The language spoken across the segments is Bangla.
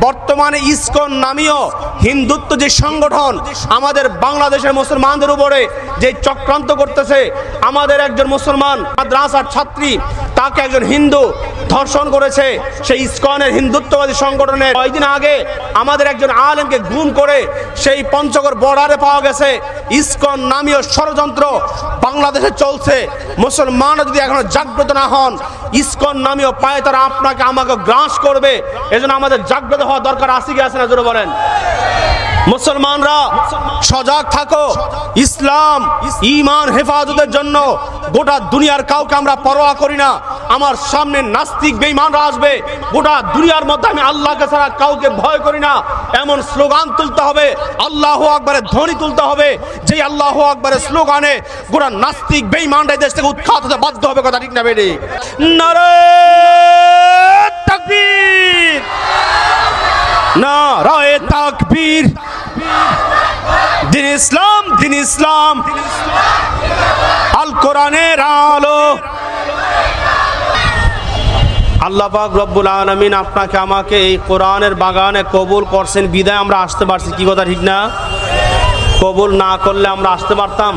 বর্তমানে ইসকন নামীয় হিন্দুত্ব যে সংগঠন আমাদের বাংলাদেশের মুসলমানদের উপরে যে চক্রান্ত করতেছে, আমাদের একজন মুসলমান মাদ্রাসার ছাত্রী তাকে একজন হিন্দু ধর্ষণ করেছে, সেই ইস্কনের হিন্দুত্ববাদী সংগঠনের। কয়েকদিন আগে আমাদের একজন আলেমকে গুম করে সেই পঞ্চগড় বর্ডারে পাওয়া গেছে। ইস্কন নামীয় ষড়যন্ত্র বাংলাদেশে চলছে। মুসলমানরা যদি এখনও জাগ্রত না হন, ইস্কন নামীয় পায়ে তারা আপনাকে, আমাকে গ্রাস করবে। এজন্য আমাদের জাগ্রত হওয়া দরকার আসি কি আছে না, জোরে বলেন। মুসলমানরা সজাগ থাকো। ইসলাম, ইমান, হেফাজতের জন্য গোটা দুনিয়ার কাউকে আমরা পরোয়া করি না। আমার সামনে নাস্তিক বেঈমানরা আসবে। গোটা দুনিয়ার মধ্যে আমি আল্লাহকে ছাড়া কাউকে ভয় করি না। এমন স্লোগান তুলতে হবে, আল্লাহ আকবরের ধ্বনি তুলতে হবে যে আল্লাহ আকবরের স্লোগানে গোটা নাস্তিক বেঈমানরা দেশ থেকে উৎখাত হতে বাধ্য হবে, কথা ঠিক না বেডি নারে তাকবীর! না রায় তাকবীর! দিন ইসলাম দিন ইসলাম। আল কোরআনের আলো। আল্লাহ পাক রব্বুল আলমিন আপনাকে আমাকে এই কোরআনের বাগানে কবুল করছেন। বিদায় আমরা আসতে পারছি, কি কথা ঠিক না? কবুল না করলে আমরা আসতে পারতাম।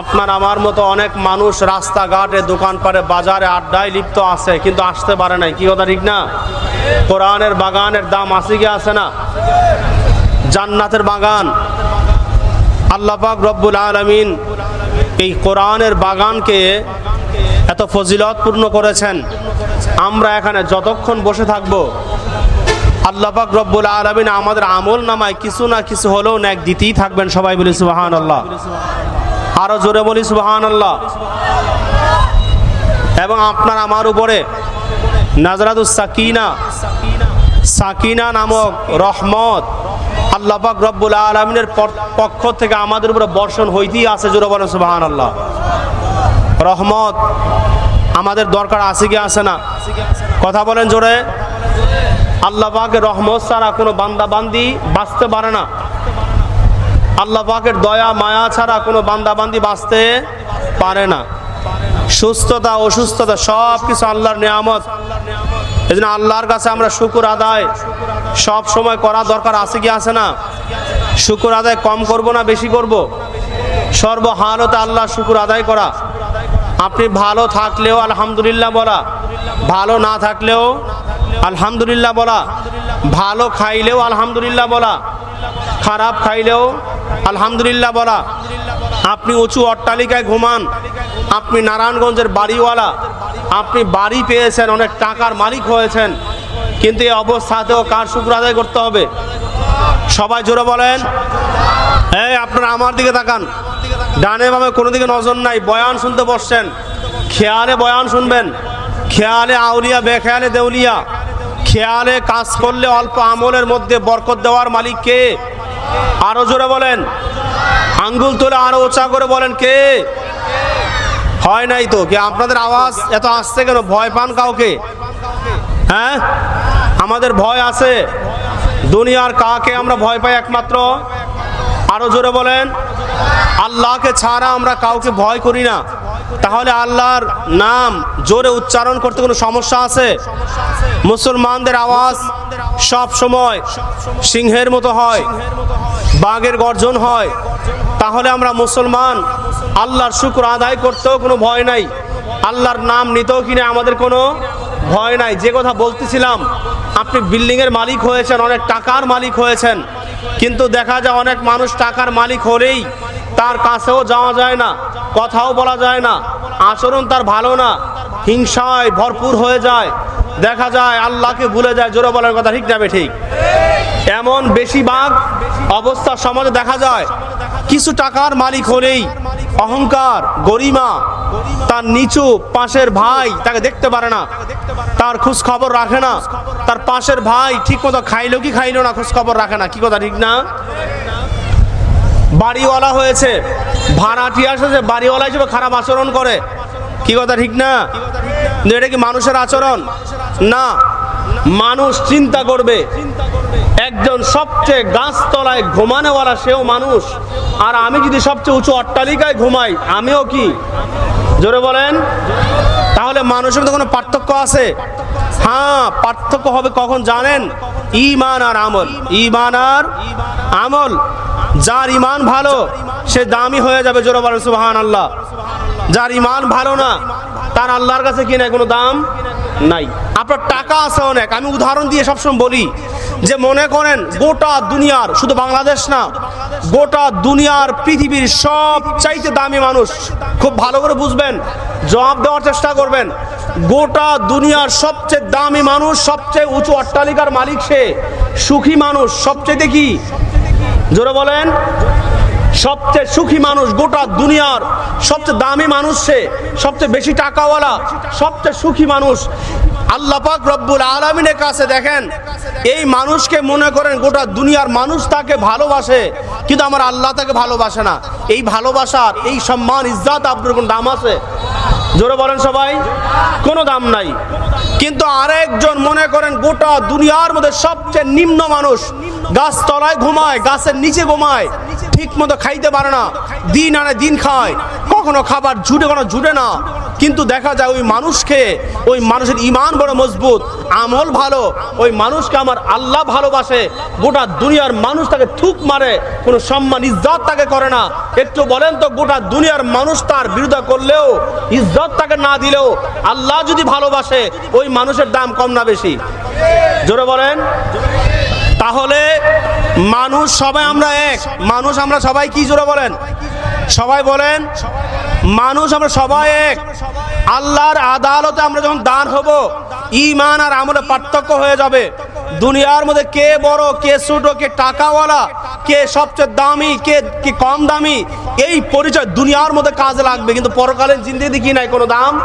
আপনার আমার মতো অনেক মানুষ রাস্তাঘাটে, দোকানপাটে, বাজারে আড্ডায় লিপ্ত আছে, কিন্তু আসতে পারে নাই, কি কথা ঠিক না? কোরআনের বাগানের দাম আছে কি আছে না? জান্নাতের বাগান। আল্লাহ পাক রব্বুল আলমিন এই কোরআনের বাগানকে এত ফজিলতপূর্ণ করেছেন। আমরা এখানে যতক্ষণ বসে থাকব, আল্লাহ পাক রব্বুল আলমিন আমাদের আমল নামায় কিছু না কিছু হলেও ন্যাক দিতেই থাকবেন। সবাই বলি সুবাহান আল্লাহ আরও জোরে বলি সুবাহান আল্লাহ এবং আপনার আমার উপরে নাজরাতুস সাকিনা সাকিনা নামক রহমত আল্লাহ পাক রব্বুল আলমিনের পক্ষ থেকে আমাদের উপরে বর্ষণ হইতেই আছে। জোরে বলেন সুবাহান আল্লাহ রহমত আমাদের দরকার আছে কি, আছে না? কথা বলেন জোরে। আল্লাহ পাকের রহমত ছাড়া কোনো বান্দা বান্দি বাঁচতে পারে না। আল্লাহ পাকের দয়া, মায়া ছাড়া কোনো বান্দা বান্দি বাঁচতে পারে না। সুস্থতা, অসুস্থতা সব কিছু আল্লাহর নিয়ামত। এই জন্য আল্লাহর কাছে আমরা শুকুর আদায় সব সময় করা দরকার আছে কি, আছে না? শুকুর আদায় কম করব না, বেশি করব? সর্বহালতে আল্লাহ শুকুর আদায় করা। আপনি ভালো থাকলেও আলহামদুলিল্লাহ বলা, ভালো না থাকলেও আলহামদুলিল্লাহ বলা, ভালো খাইলেও আলহামদুলিল্লাহ বলা, খারাপ খাইলেও আলহামদুলিল্লাহ বলা। আপনি উঁচু অট্টালিকায় ঘুমান, আপনি নারায়ণগঞ্জের বাড়িওয়ালা, আপনি বাড়ি পেয়েছেন, অনেক টাকার মালিক হয়েছেন, কিন্তু এই অবস্থাতেও কার শুক্র আদায় করতে হবে? সবাই জোরে বলেন। এই আপনারা আমার দিকে তাকান। ডানে বামে কোনো দিকে নজর নাই। বয়ান শুনতে বসছেন। খেয়ালে বয়ান শুনবেন। খেয়ালে আউলিয়া, বেখেয়ালে দেউলিয়া। খেয়ালে কাজ করলে অল্প আমলের মধ্যে বরকত দেওয়ার মালিক কে? আরও জোরে বলেন। আঙ্গুল তুলে আরও উঁচা করে বলেন কে? হয় নাই তো? কি আপনাদের আওয়াজ এত আসছে কেন? ভয় পান কাউকে? হ্যাঁ? আমাদের ভয় আছে। দুনিয়ার কাকে আমরা ভয় পাই একমাত্র? আরও জোরে বলেন। আল্লাহকে ছাড়া আমরা কাউকে ভয় করি না। তাহলে আল্লাহর নাম জোরে উচ্চারণ করতে কোনো সমস্যা আছে? মুসলমানদের আওয়াজ সব সময় সিংহের মতো হয়, বাঘের গর্জন হয়। তাহলে আমরা মুসলমান, আল্লাহর শুক্র আদায় করতেও কোনো ভয় নাই। আল্লাহর নাম নিতেও কিনে আমাদের কোনো ভয় নাই। যে কথা বলতেছিলাম, আপনি বিল্ডিংয়ের মালিক হয়েছেন, অনেক টাকার মালিক হয়েছেন। কিন্তু দেখা যায় অনেক মানুষ টাকার মালিক হলেই তার কাছেও যাওয়া যায় না, কথাও বলা যায় না, আচরণ তার ভালো না, হিংসায় ভরপুর হয়ে যায়। দেখা যায় আল্লাহকে ভুলে যায়, জোরে বলার কথা ঠিক যাবে ঠিক। এমন বেশিরভাগ অবস্থা সমাজে দেখা যায়। কিছু টাকার মালিক হলেই অহংকার, গরিমা, তার নিচু পাশের ভাই তাকে দেখতে পারে না, তার খোঁজ খবর রাখে না, তার পাশের ভাই ঠিক মতো খাইলো কি খাইলো না খোঁজ খবর রাখে না, কি কথা ঠিক না? বাড়িওয়ালা হয়েছে। ভাড়াটি আসে বাড়িওয়ালা হিসেবে খারাপ আচরণ করে। কি কথা, ঠিক না? এটা কি মানুষের আচরণ? না। মানুষ চিন্তা করবে। একজন সবচেয়ে গাছতলায় ঘুমানোওয়ালা সেও মানুষ। আর আমি যদি সবচেয়ে উঁচু অট্টালিকায় ঘুমাই, আমিও কি? জোরে বলেন। তাহলে মানুষের মধ্যে কোনো পার্থক্য আছে? হ্যাঁ পার্থক্য হবে কখন জানেন? ইমান আর আমল। ইমান আর আমল। যার ইমান ভালো, সে দামি হয়ে যাবে জোরে বলেন সুবহান আল্লাহ যার ইমান ভালো না, তার আল্লাহর কাছে কি নাই কোনো দাম নাই। আপনার টাকা আছে অনেক, আমি উদাহরণ দিয়ে সবসময় বলি যে মনে করেন গোটা দুনিয়ার, শুধু বাংলাদেশ না, গোটা দুনিয়ার পৃথিবীর সব চাইতে দামি মানুষ, খুব ভালো করে বুঝবেন, জবাব দেওয়ার চেষ্টা করবেন, গোটা দুনিয়ার সবচেয়ে দামি মানুষ, সবচেয়ে উঁচু অট্টালিকার মালিক সে, সুখী মানুষ সবচেয়ে কি? জোরে বলেন। সবচেয়ে সুখী মানুষ গোটা দুনিয়ার সবচেয়ে দামি মানুষ সে, সবচেয়ে বেশি টাকাওয়ালা, সবচেয়ে সুখী মানুষ। আল্লাহ পাক রব্বুল আলমিনের কাছে দেখেন, এই মানুষকে মনে করেন গোটা দুনিয়ার মানুষ তাকে ভালোবাসে, কিন্তু আমার আল্লাহ তাকে ভালোবাসে না। এই ভালোবাসার, এই সম্মান, ইজ্জাত আপনার কোন দাম আছে। জোরে বলেন সবাই, কোনো দাম নাই। কিন্তু আরেকজন মনে করেন গোটা দুনিয়ার মধ্যে সবচেয়ে নিম্ন মানুষ গাছ তলায় ঘুমায়, গাছের নিচে ঘুমায় ঠিক মতো খাইতে পারে না, দিন আনে দিন খায়, কখনো খাবার জুটে কোনো জুটে না। কিন্তু দেখা যায় ওই মানুষকে, ওই মানুষের ইমান বড় মজবুত, আমল ভালো, ওই মানুষকে আমার আল্লাহ ভালোবাসে, গোটা দুনিয়ার মানুষ তাকে থুক মারে, কোনো সম্মান, ইজ্জত তাকে করে না। একটু বলেন তো, গোটা দুনিয়ার মানুষ তার বিরোধিতা করলেও, ইজ্জত তাকে না দিলেও আল্লাহ যদি ভালোবাসে, ওই মানুষের দাম কম না বেশি। জোরে বলেন? তাহলে মানুষ সবাই আমরা এক, মানুষ আমরা সবাই কি জোরে বলেন? সবাই বলেন? মানুষ আমরা সবাই এক। আল্লাহর আদালতে আমরা যখন দান হব ইমান আর আমলে পার্থক্য হয়ে যাবে। দুনিয়ার মধ্যে কে বড়, কে ছোট, কে টাকাওয়ালা, কে সবচেয়ে দামি, কে কে কম দামি, এই পরিচয় দুনিয়ার মধ্যে কাজে লাগবে। কিন্তু পরকালীন জিন্দিগিতে কি নাই? কোনো দাম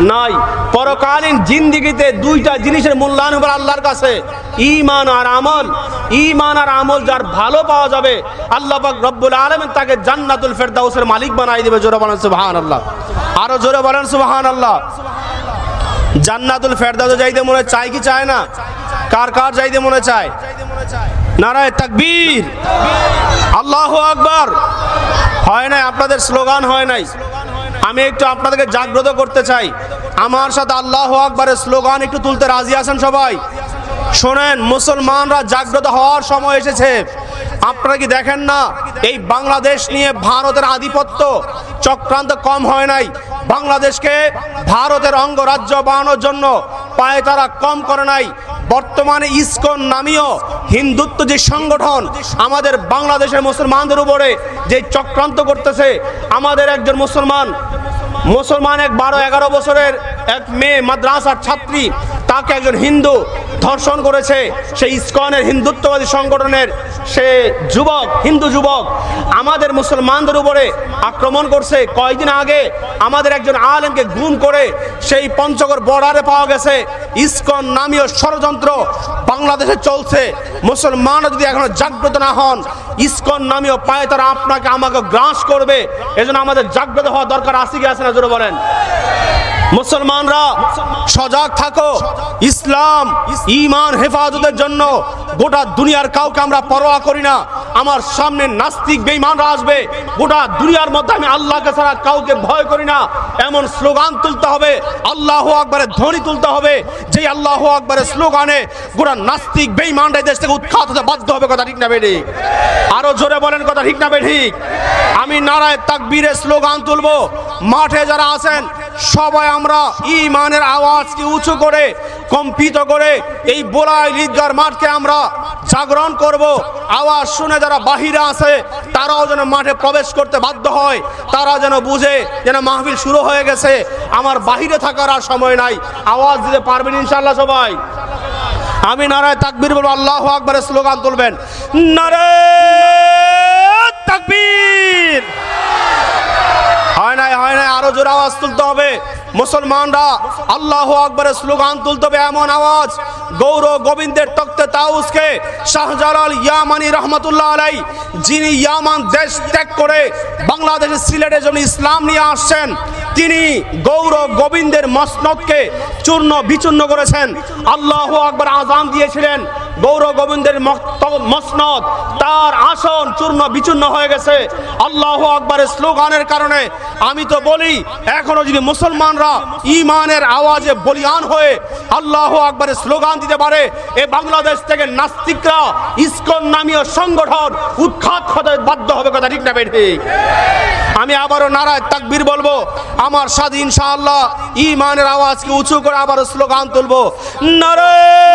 নাই। পরকালীন জিন্দিগিতে দুইটা জিনিসের মূল্যায়ন হবে আল্লাহর কাছে। ইমান আর আমল। ইমান আর আমল যার ভালো পাওয়া যাবে, আল্লাহ পাক রব্বুল আলামিন তাকে জান্নাতুল ফেরদাউসের মালিক বানাই দিবে। জোরে বলেন সুবহানাল্লাহ। আরও জোরে বলেন সুবহানাল্লাহ। জান্নাতুল ফেরদাউসে যাইতে মনে চায় কি চায় না? কার কার যাইতে মনে চায়? নারায় তাকবীর। আল্লাহু আকবার। হয় নাই? আপনাদের স্লোগান হয় নাই? আমি একটু আপনাদেরকে জাগ্রত করতে চাই। আমার সাথে আল্লাহ আকবারের স্লোগান একটু তুলতে রাজি আছেন সবাই? শোনেন, মুসলমানরা জাগ্রত হওয়ার সময় এসেছে। আপনারা কি দেখেন না? এই বাংলাদেশ নিয়ে ভারতের আধিপত্য চক্রান্ত কম হয় নাই। বাংলাদেশকে ভারতের অঙ্গরাজ্য বানানোর জন্য পায়ে তারা কম করে নাই। বর্তমানে ইসকন নামীয় হিন্দুত্ব যে সংগঠন আমাদের বাংলাদেশের মুসলমানদের উপরে যে চক্রান্ত করতেছে, আমাদের একজন মুসলমান মুসলমান এক বারো এগারো বছরের এক মেয়ে, মাদ্রাসার ছাত্রী তাকে একজন হিন্দু ধর্ষণ করেছে, সেই ইস্কনের হিন্দুত্ববাদী সংগঠনের সে যুবক, হিন্দু যুবক, আমাদের মুসলমানদের উপরে আক্রমণ করছে। কয়েকদিন আগে আমাদের একজন আলেমকে গুম করে সেই পঞ্চগড় বর্ডারে পাওয়া গেছে। ইস্কন নামীয় ষড়যন্ত্র বাংলাদেশে চলছে। মুসলমানরা যদি এখনও জাগ্রত না হন, ইস্কন নামীয় পায়ে তারা আপনাকে, আমাকে গ্রাস করবে। এজন্য আমাদের জাগ্রত হওয়া দরকার আসি আছে না জোরে বলেন? মুসলমানরা সজাগ থাকো। ইসলাম ইমান হেফাজতের জন্য গোটা দুনিয়ার কাউকে আমরা পরোয়া করি না। আমার সামনে নাস্তিক বেঈমানরা আসবে। গোটা দুনিয়ার মধ্যে আমি আল্লাহকে ছাড়া কাউকে ভয় করি না। এমন স্লোগান তুলতে হবে। আল্লাহ আকবরের ধ্বনি তুলতে হবে। যে আল্লাহ আকবরের স্লোগানে গোটা নাস্তিক বেঈমানরা দেশ থেকে উৎখাত হতে বাধ্য হবে, কথা ঠিক না বেঠিক আরও জোরে বলেন, কথা ঠিক না বেঠিক আমি নারায় তাকবীরের স্লোগান তুলবো। মাঠে যারা আছেন সবাই আমরা ইমানের আওয়াজকে উঁচু করে, কম্পিত করে এই বোলাই ঈদগার মাঠকে আমরা জাগরণ করব। আওয়াজ শুনে যারা বাহিরে আছে, তারাও যেন মাঠে প্রবেশ করতে বাধ্য হয়। তারা যেন বুঝে যেন মাহফিল শুরু হয়ে গেছে। আমার বাহিরে থাকার আর সময় নাই। আওয়াজ দিতে পারবেন ইনশাল্লাহ সবাই? আমি নারায় তাকবীর বলব, আল্লাহ আকবরের স্লোগান তুলবেন। নারায় তাকবীর হয় নাই হয় নাই আরও জোরে আওয়াজ তুলতে হবে। মুসলমানরা আল্লাহ আকবরের স্লোগান তুলতে হবে এমন আওয়াজ। গৌর গোবিন্দের তক্তে তাউসকে শাহজালাল ইয়ামানি রহমতুল্লাহ আলাই যিনি ইয়ামান দেশ ত্যাগ করে বাংলাদেশের সিলেটের জন্য ইসলাম নিয়ে আসছেন, তিনি গৌর গোবিন্দের মসনদকে চূর্ণ বিচূর্ণ করেছেন। আল্লাহ আকবর আজান দিয়েছিলেন। গৌর গোবিন্দের মসনদ, তার আসন চূর্ণ বিচূর্ণ হয়ে গেছে। আল্লাহ আকবরের স্লোগানের কারণে আমি তো বলি, এখনও যদি মুসলমানরা ইমানের আওয়াজে বলিয়ান হয়ে আল্লাহ আকবরের স্লোগান দিতে পারে, এ বাংলাদেশ থেকে নাস্তিকরা ইস্কন নামীয় সংগঠন উৎখাত হতে বাধ্য হবে কথা ঠিক না বেঠি আমি আবারও নারায় তাকবীর বলব, আমার সাথে ইনশাআল্লাহ ইমানের আওয়াজকে উঁচু করে আবারও স্লোগান তুলবো। নারায়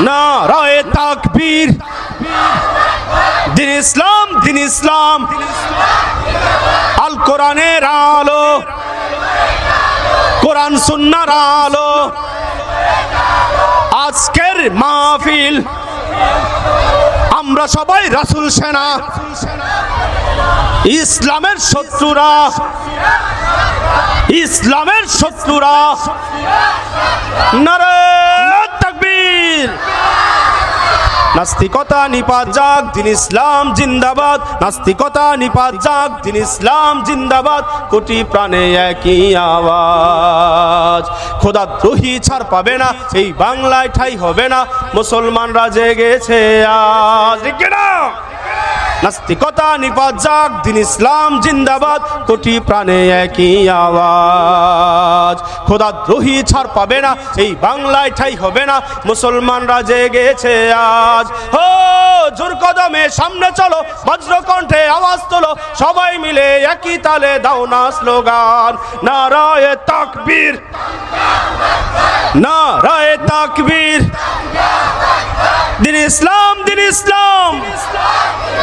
নারায় তাকবীর। দিন ইসলাম দিন ইসলাম। আল কোরআনের আলো। কোরআন সুন্নার আলো। আজকের মাহফিল। আমরা সবাই রাসুল সেনা। ইসলামের শত্রুরা। ইসলামের শত্রুরা। নারে তাকবীর নাস্তিকতা নিপাত যাক দিন ইসলাম জিন্দাবাদ। নাস্তিকতা নিপাত যাক দিন ইসলাম জিন্দাবাদ। কোটি প্রাণে একই আওয়াজ। খোদা দ্রোহী ছাড় পাবে না, এই বাংলায় ঠাই হবে না। মুসলমানরা জেগেছে আজ। না নাস্তিকতা নিপাত যাক দিন ইসলাম জিন্দাবাদ, কোটি প্রাণে একই আওয়াজ। খোদা দ্রোহী ছাড় পাবে না, এই বাংলায় ঠাই হবে না, মুসলমানরা জেগেছে আজ। হো, জোর কদমে সামনে চলো, বজ্রকণ্ঠে আওয়াজ তোলো, সবাই মিলে একই তালে দাও না স্লোগান। নারায় তাকবীর। নারায় তাকবীর। দিন ইসলাম দিন ইসলাম।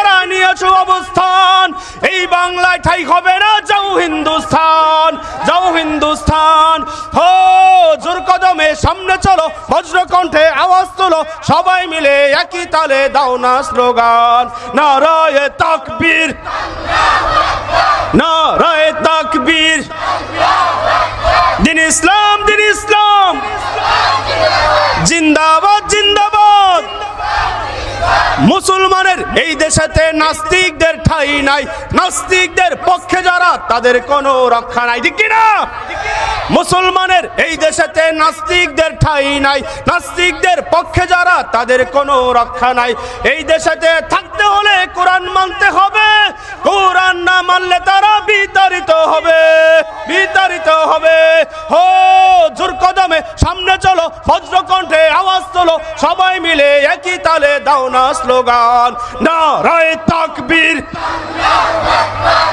যারা নিয়েছ অবস্থান। এই বাংলায় ঠাই হবে না যাও হিন্দুস্তান যাও হিন্দুস্তান হো, জোর কদমে সামনে চলো, বজ্রকণ্ঠে আওয়াজ তোলো, সবাই মিলে একই তালে দাও না স্লোগান। নারায় তাকবীর নারায় তাকবীর। দিন ইসলাম দিন ইসলাম। জিন্দাবাদ জিন্দাবাদ। মুসলমানের এই দেশেতে নাস্তিকদের ঠাই নাই। নাস্তিকদের পক্ষে যারা, তাদের কোনো রক্ষা নাই। ঠিক কিনা? মুসলমানের এই দেশেতে নাস্তিকদের ঠাই নাই। নাস্তিকদের পক্ষে যারা, তাদের কোনো রক্ষা নাই। এই দেশেতে থাকতে হলে কোরআন মানতে হবে। কোরআন না মানলে তারা বিতাড়িত হবে। বিতাড়িত হবে। হো, জোর কদমে সামনে চলো, বজ্রকণ্ঠে আওয়াজ তোলো। সবাই মিলে একই তালে দাও না স্লোগান। না রায় তাকবীর।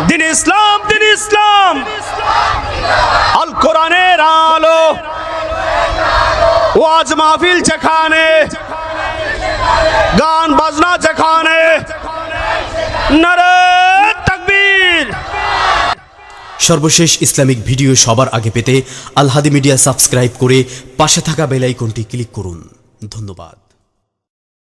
দিন ইসলাম দিন ইসলাম। আল কোরআনের আলো। ওয়াজ মাহফিল যেখানে। গান, বাজনা যেখানে। তাকবীর। সর্বশেষ ইসলামিক ভিডিও সবার আগে পেতে আলহাদি মিডিয়া সাবস্ক্রাইব করে পাশে থাকা বেল আইকনটি ক্লিক করুন। ধন্যবাদ।